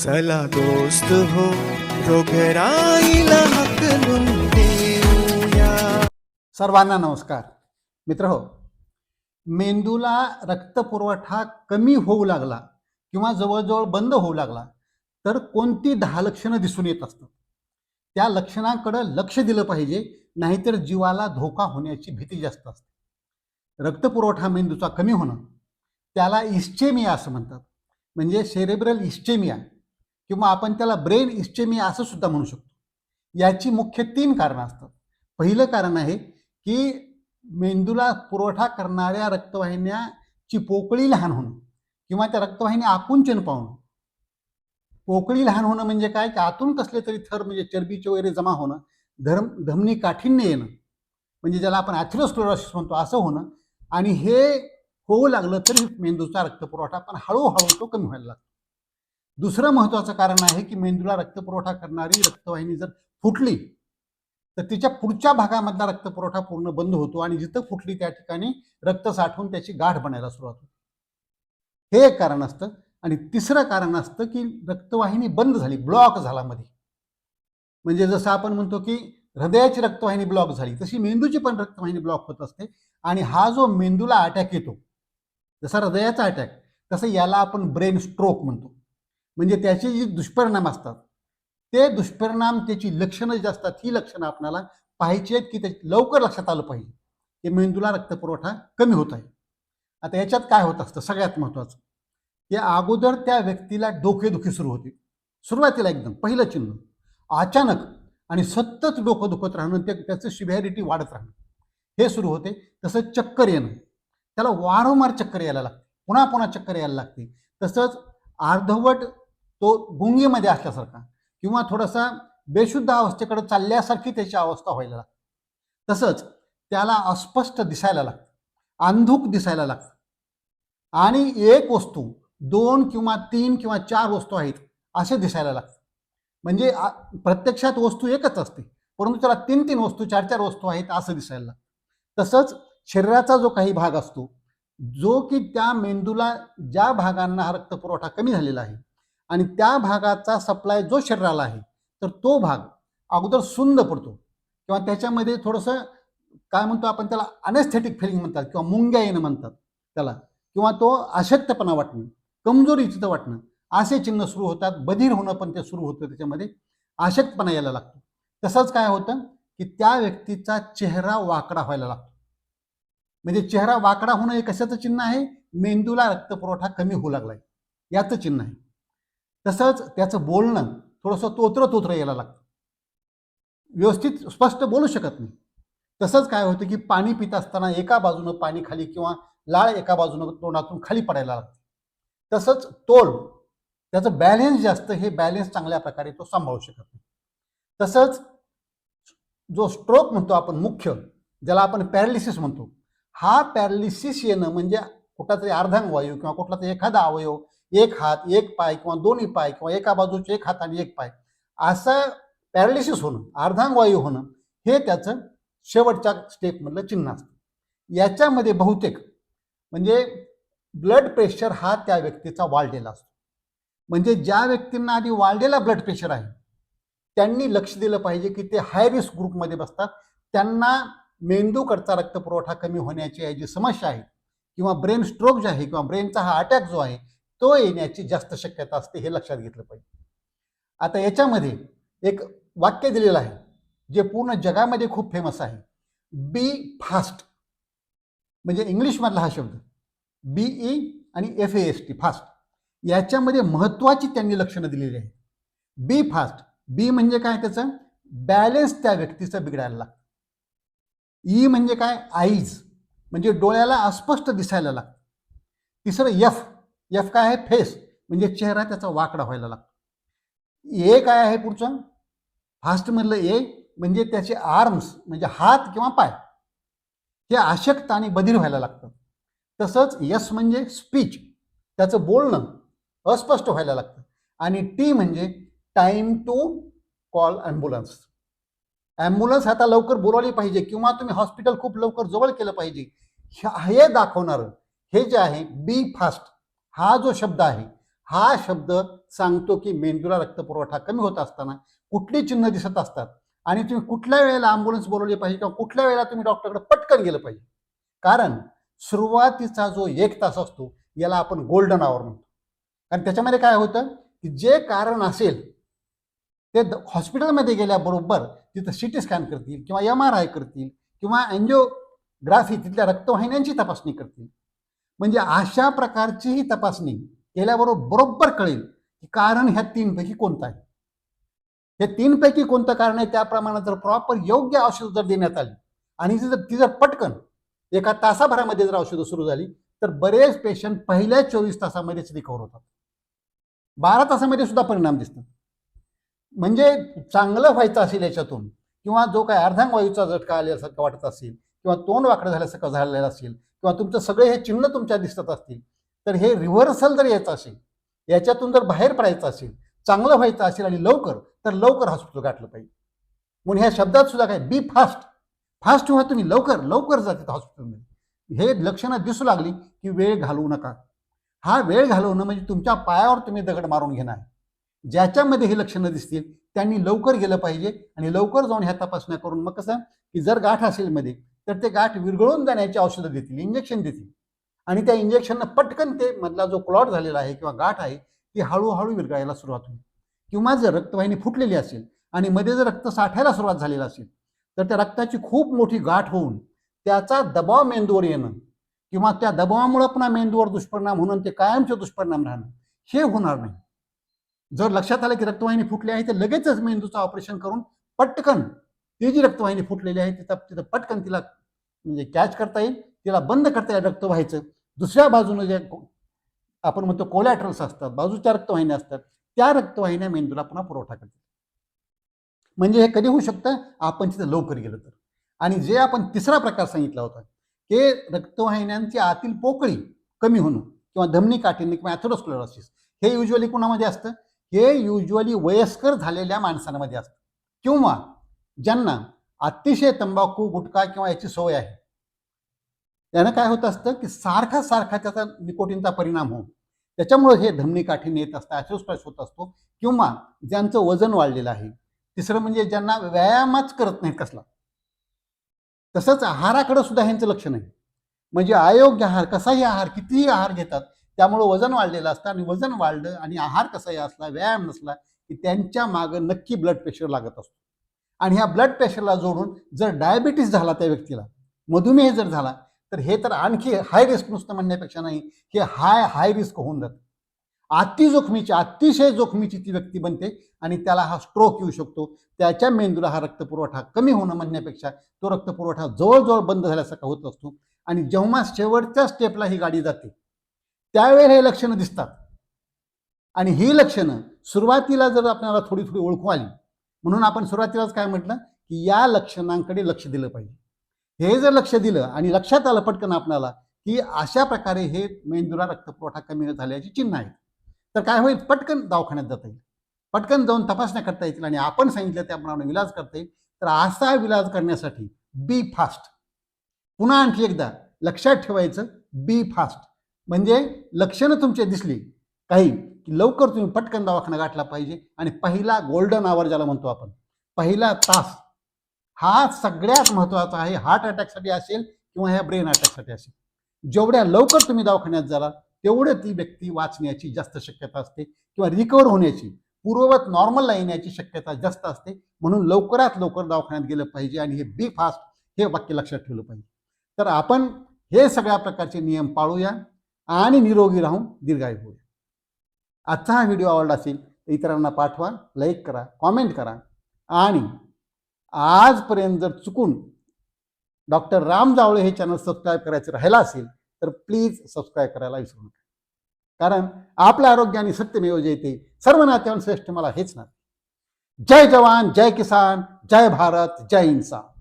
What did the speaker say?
चला दोस्त हो रोगराईला हक सर्वांना नमस्कार. मित्र हो मेंदूला रक्तपुरवठा कमी होऊ लागला किंवा जवळजवळ बंद होऊ लागला तर कोणती दहा लक्षणं दिसून येत असतात? त्या लक्षणाकडं लक्ष दिलं पाहिजे नाहीतर जीवाला धोका होण्याची भीती जास्त असते. रक्तपुरवठा मेंदूचा कमी होणं त्याला इस्चेमिया असं म्हणतात. म्हणजे सेरेब्रल इस्चेमिया किंवा आपण त्याला ब्रेन इस्टेमिया असं सुद्धा म्हणू शकतो. याची मुख्य तीन कारणं असतात. पहिलं कारण आहे की मेंदूला पुरवठा करणाऱ्या रक्तवाहिन्याची पोकळी लहान होणं किंवा त्या रक्तवाहिनी आकुंचन पावणं. पोकळी लहान होणं म्हणजे काय? की आतून कसले तरी थर म्हणजे चरबीचे वगैरे जमा होणं धर्म धमनी काठीण्य येणं. म्हणजे ज्याला आपण ॲथरोस्क्लोरोसिस म्हणतो असं होणं. आणि हे होऊ लागलं तरी मेंदूचा रक्तपुरवठा पण हळूहळू तो कमी व्हायला लागतो. दुसरं महत्त्वाचं कारण आहे की मेंदूला रक्तपुरवठा करणारी रक्तवाहिनी जर फुटली तर तिच्या पुढच्या भागामधला रक्तपुरवठा पूर्ण बंद होतो आणि जिथं फुटली त्या ठिकाणी रक्त साठवून त्याची गाठ बनायला सुरुवात होते. हे एक कारण असतं. आणि तिसरं कारण असतं की रक्तवाहिनी बंद झाली ब्लॉक झाला मध्ये म्हणजे जसं आपण म्हणतो की हृदयाची रक्तवाहिनी ब्लॉक झाली तशी मेंदूची पण रक्तवाहिनी ब्लॉक होत असते. आणि हा जो मेंदूला अटॅक येतो जसा हृदयाचा अटॅक तसं याला आपण ब्रेन स्ट्रोक म्हणतो. म्हणजे त्याचे जे दुष्परिणाम असतात ते दुष्परिणाम त्याची लक्षणं जी असतात ही लक्षणं आपल्याला पाहायची आहेत की त्याची लवकर लक्षात आलं पाहिजे. की मेंदूला रक्तपुरवठा कमी होत आहे. आता याच्यात काय होत असतं? सगळ्यात महत्त्वाचं की अगोदर त्या व्यक्तीला डोकेदुखी सुरू होते. सुरुवातीला एकदम पहिलं चिन्ह. अचानक आणि सतत डोकं दुखत राहणं ते त्याचं सिव्हिरिटी वाढत राहणं. हे सुरू होते. तसंच चक्कर येणं. त्याला वारंवार चक्कर यायला लागते. पुन्हा पुन्हा चक्कर यायला लागते. तसंच अर्धवट तो गुंगीमध्ये असल्यासारखा किंवा थोडासा बेशुद्ध अवस्थेकडे चालल्यासारखी त्याची अवस्था व्हायला लागते. तसंच त्याला अस्पष्ट दिसायला लागतं अंधुक दिसायला लागतं. आणि एक वस्तू दोन किंवा तीन किंवा चार वस्तू आहेत असे दिसायला लागतं. म्हणजे प्रत्यक्षात वस्तू एकच असते परंतु त्याला तीन तीन वस्तू चार चार वस्तू आहेत असं दिसायला लागतं. तसंच शरीराचा जो काही भाग असतो जो की त्या मेंदूला ज्या भागांना हा रक्तपुरवठा कमी झालेला आहे आणि त्या भागाचा सप्लाय जो शरीराला आहे तर तो भाग अगोदर सुंद पडतो. किंवा त्याच्यामध्ये थोडंसं काय म्हणतो आपण त्याला अनेस्थेटिक फिलिंग म्हणतात किंवा मुंग्या येणं म्हणतात त्याला. किंवा तो अशक्तपणा वाटणं कमजोरी वाटणं असे चिन्ह सुरू होतात बधीर होणं पण ते सुरू होतं त्याच्यामध्ये. अशक्तपणा यायला लागतो. तसंच काय होतं की त्या व्यक्तीचा चेहरा वाकडा व्हायला लागतो. म्हणजे चेहरा वाकडा होणं हे कशाचं चिन्ह आहे? मेंदूला रक्तपुरवठा कमी होऊ लागलाय. याचं चिन्ह आहे. तसंच त्याचं बोलणं थोडंसं तोत्र तोत्र यायला लागतं. व्यवस्थित स्पष्ट बोलू शकत नाही. तसंच काय होतं की पाणी पित असताना एका बाजूनं पाणी खाली किंवा लाळ एका बाजूनं तोंडातून खाली पडायला लागते. तसंच तोल त्याचं बॅलेन्स जे असतं हे बॅलेन्स चांगल्या प्रकारे तो सांभाळू शकत नाही. तसंच जो स्ट्रोक म्हणतो आपण मुख्य ज्याला आपण पॅरालिसिस म्हणतो हा पॅरालिसिस येणं म्हणजे कुठला तरी अर्धांग वायू किंवा कुठला तरी एखादा अवयव एक हात एक पाय किंवा दोन्ही पाय किंवा एका बाजूचे एक हात आणि एक पाय असं पॅरालिसिस होणं अर्धांगवायू होणं हे त्याचं शेवटच्या स्टेपमधलं चिन्ह असतं. याच्यामध्ये बहुतेक म्हणजे ब्लड प्रेशर हा त्या व्यक्तीचा वाढलेला असतो. म्हणजे ज्या व्यक्तींना आधी वाढलेला ब्लड प्रेशर आहे त्यांनी लक्ष दिलं पाहिजे की ते हाय रिस्क ग्रुपमध्ये बसतात. त्यांना मेंदूकडचा रक्तपुरवठा कमी होण्याची जी समस्या आहे किंवा ब्रेन स्ट्रोक जो आहे किंवा ब्रेनचा हा अटॅक जो आहे तो येण्याची जास्त शक्यता असते हे लक्षात घेतलं पाहिजे. आता याच्यामध्ये एक वाक्य दिलेलं आहे जे पूर्ण जगामध्ये खूप फेमस आहे. बी फास्ट म्हणजे इंग्लिशमधला हा शब्द. बी ई आणि F A S T fast याच्यामध्ये महत्त्वाची त्यांनी लक्षणं दिलेली आहेत. बी फास्ट बी म्हणजे काय त्याचं? बॅलेन्स त्या व्यक्तीचं बिघडायला लागतं. ई म्हणजे काय? आईज म्हणजे डोळ्याला अस्पष्ट दिसायला लागतं. तिसरं यफ यफ काय आहे? फेस म्हणजे चेहरा त्याचा वाकडा व्हायला लागतो. ए काय आहे पुढचं? फास्टमधलं ए म्हणजे त्याचे आर्म्स म्हणजे हात किंवा पाय हे अशक्त आणि बधीर व्हायला लागतं. तसंच यस म्हणजे स्पीच त्याचं बोलणं अस्पष्ट व्हायला लागतं. आणि टी म्हणजे time to call ambulance ambulance आता लवकर बोलावली पाहिजे किंवा तुम्ही हॉस्पिटल खूप लवकर जवळ केलं पाहिजे. ह्या- हे दाखवणारं हे जे आहे बी फास्ट हा जो शब्द आहे हा शब्द सांगतो की मेंदूला रक्तपुरवठा कमी होत असताना कुठली चिन्ह दिसत असतात? आणि तुम्ही कुठल्या वेळेला अँब्युलन्स बोलवली पाहिजे किंवा कुठल्या वेळेला तुम्ही डॉक्टरकडे पटकन गेलं पाहिजे? कारण सुरुवातीचा जो एक तास असतो याला आपण गोल्डन आवर म्हणतो. कारण त्याच्यामध्ये काय होतं की जे कारण असेल ते द- हॉस्पिटलमध्ये गेल्याबरोबर तिथं सी टी स्कॅन करतील किंवा एम आर आय करतील किंवा अँजिओग्राफी तिथल्या रक्तवाहिन्यांची तपासणी करतील. म्हणजे अशा प्रकारची ही तपासणी केल्याबरोबर बरोबर कळेल की कारण ह्या तीनपैकी कोणतं आहे. हे तीनपैकी कोणतं कारण आहे त्याप्रमाणे जर प्रॉपर योग्य औषधं जर देण्यात आली आणि जर ती जर पटकन एका तासाभरामध्ये जर औषधं सुरू झाली तर बरेच पेशंट पहिल्या चोवीस तासामध्येच रिकवर होतात. बारा तासामध्ये सुद्धा परिणाम दिसतात. म्हणजे चांगलं व्हायचं असेल याच्यातून किंवा जो काय अर्धांग वायूचा झटका आल्यासारखं वाटत असेल किंवा तोंड वाकडं झाल्यासारखं झालेलं असेल किंवा तुमचं सगळे हे चिन्ह तुमच्या दिसत असतील तर हे रिव्हर्सल जर यायचं असेल याच्यातून जर बाहेर पडायचं असेल चांगलं व्हायचं असेल आणि लवकर तर लवकर हॉस्पिटल गाठलं पाहिजे. म्हणून ह्या शब्दात सुद्धा काय? बी फास्ट फास्ट व्हा तुम्ही लवकर लवकर जा तिथं हॉस्पिटलमध्ये हे लक्षणं दिसू लागली की वेळ घालवू नका. हा वेळ घालवणं म्हणजे तुमच्या पायावर तुम्ही दगड मारून घेणार. आहे ज्याच्यामध्ये हे लक्षणं दिसतील त्यांनी लवकर गेलं पाहिजे आणि लवकर जाऊन ह्या तपासण्या करून मग कसं? की जर गाठ असेल मध्ये तर ते गाठ विरघळून जाण्याची औषधं देतील इंजेक्शन देतील. आणि त्या इंजेक्शननं पटकन ते मधला जो क्लॉट झालेला आहे किंवा गाठ आहे ती हळूहळू विरघळायला सुरुवात होईल. किंवा जर रक्तवाहिनी फुटलेली असेल आणि मध्ये जर रक्त साठायला सुरुवात झालेला असेल तर त्या रक्ताची खूप मोठी गाठ होऊन त्याचा दबाव मेंदूवर येणं किंवा त्या दबावामुळे पुन्हा मेंदूवर दुष्परिणाम होणं ते कायमचे दुष्परिणाम राहणं हे होणार नाही. जर लक्षात आलं की रक्तवाहिनी फुटली आहे तर लगेचच मेंदूचं ऑपरेशन करून पटकन ती जी रक्तवाहिनी फुटलेली आहे तिथं तिथं पटकन तिला म्हणजे कॅच करता येईल तिला बंद करता येईल रक्त व्हायचं. दुसऱ्या बाजूनं जे आपण म्हणतो कोलॅट्रल्स असतात बाजूच्या रक्तवाहिन्या असतात त्या रक्तवाहिन्या मेंदूला पुन्हा पुरवठा करतात. म्हणजे हे कधी होऊ शकतं? आपण तिथं लवकर गेलं तर. आणि जे आपण तिसरा प्रकार सांगितला होता की रक्तवाहिन्यांची आतील पोकळी कमी होणं किंवा धमनी काठीने किंवा ॲथोरोस्क्लेरोसिस हे युजली कुणामध्ये असतं? हे युजली वयस्कर झालेल्या माणसांमध्ये असतं. किंवा ज्यांना अतिशय तंबाखू गुटखा किंवा याची सवय आहे. त्यानं काय होत असतं की सारखा सारखा त्याचा निकोटीनचा परिणाम होऊन त्याच्यामुळे हे धमनी काठीने येत असतं ॲथोरोस्क्लेरोसिस होत असतो किंवा ज्यांचं वजन वाढलेलं आहे. तिसरं म्हणजे ज्यांना व्यायामच करत नाहीत कसला. तसंच आहाराकडे सुद्धा ह्यांचं लक्ष नाही. म्हणजे अयोग्य आहार कसाही आहार कितीही आहार घेतात त्यामुळं वजन वाढलेलं असतं आणि वजन वाढलं आणि आहार कसाही असला व्यायाम नसला की त्यांच्या मागं नक्की ब्लड प्रेशर लागत असतो. आणि ह्या ब्लड प्रेशरला जोडून जर डायबिटीस झाला त्या व्यक्तीला मधुमेह जर झाला तर हे तर आणखी हाय रिस्क नुसतं म्हणण्यापेक्षा नाही हे हाय हाय रिस्क होऊन जातं. अति जोखमीची अतिशय जोखमीची ती व्यक्ती बनते आणि त्याला हा स्ट्रोक येऊ शकतो. त्याच्या मेंदूला हा रक्तपुरवठा कमी होणं म्हणण्यापेक्षा तो रक्तपुरवठा जवळजवळ बंद झाल्यासारखा होत असतो आणि जेव्हा शेवटच्या स्टेपला ही गाडी जाते त्यावेळेला हे लक्षणं दिसतात. आणि ही लक्षणं सुरुवातीला जर आपल्याला थोडी थोडी ओळखू आली म्हणून आपण सुरुवातीलाच काय म्हटलं की या लक्षणांकडे लक्ष दिलं पाहिजे. हे जर लक्ष दिलं आणि लक्षात आलं पटकन आपल्याला की अशा प्रकारे हे मेंदूला रक्तपुरवठा कमी झाल्याची चिन्ह आहेत. तर काय होईल? पटकन दवाखान्यात जाता येईल. पटकन जाऊन तपासण्या करता येतील आणि आपण सांगितलं त्याप्रमाणे विलाज करता येईल. तर असा विलाज करण्यासाठी बी फास्ट पुन्हा आणखी एकदा लक्षात ठेवायचं बी फास्ट म्हणजे लक्षणं तुमचे दिसली काही की लवकर तुम्ही पटकन दवाखाना गाठला पाहिजे. आणि पहिला गोल्डन आवर ज्याला म्हणतो आपण पहिला तास हा सगळ्यात महत्त्वाचा आहे. हार्ट अटॅकसाठी असेल किंवा ह्या ब्रेन अटॅकसाठी असेल. जेवढ्या लवकर तुम्ही दवाखान्यात जाल तेवढे ती व्यक्ती वाचण्याची जास्त शक्यता असते किंवा रिकवर होण्याची पूर्ववत नॉर्मलला येण्याची शक्यता जास्त असते. म्हणून लवकरात लवकर दवाखान्यात गेलं पाहिजे आणि हे बी फास्ट हे वाक्य लक्षात ठेवलं पाहिजे. तर आपण हे सगळ्या प्रकारचे नियम पाळूया आणि निरोगी राहून दीर्घायू होऊया. आजचा हा व्हिडिओ आवडला असेल तर इतरांना पाठवा लाईक करा कॉमेंट करा. आणि आजपर्यंत जर चुकून डॉक्टर राम जावळे हे चॅनल सबस्क्राईब करायचं राहिलं असेल तर प्लीज सबस्क्राईब करायला विसरू नका. कारण आपलं आरोग्य आणि सत्यमेव जयते सर्व नात्यावर श्रेष्ठ मला हेच ना जय जवान जय किसान जय भारत जय इन्सान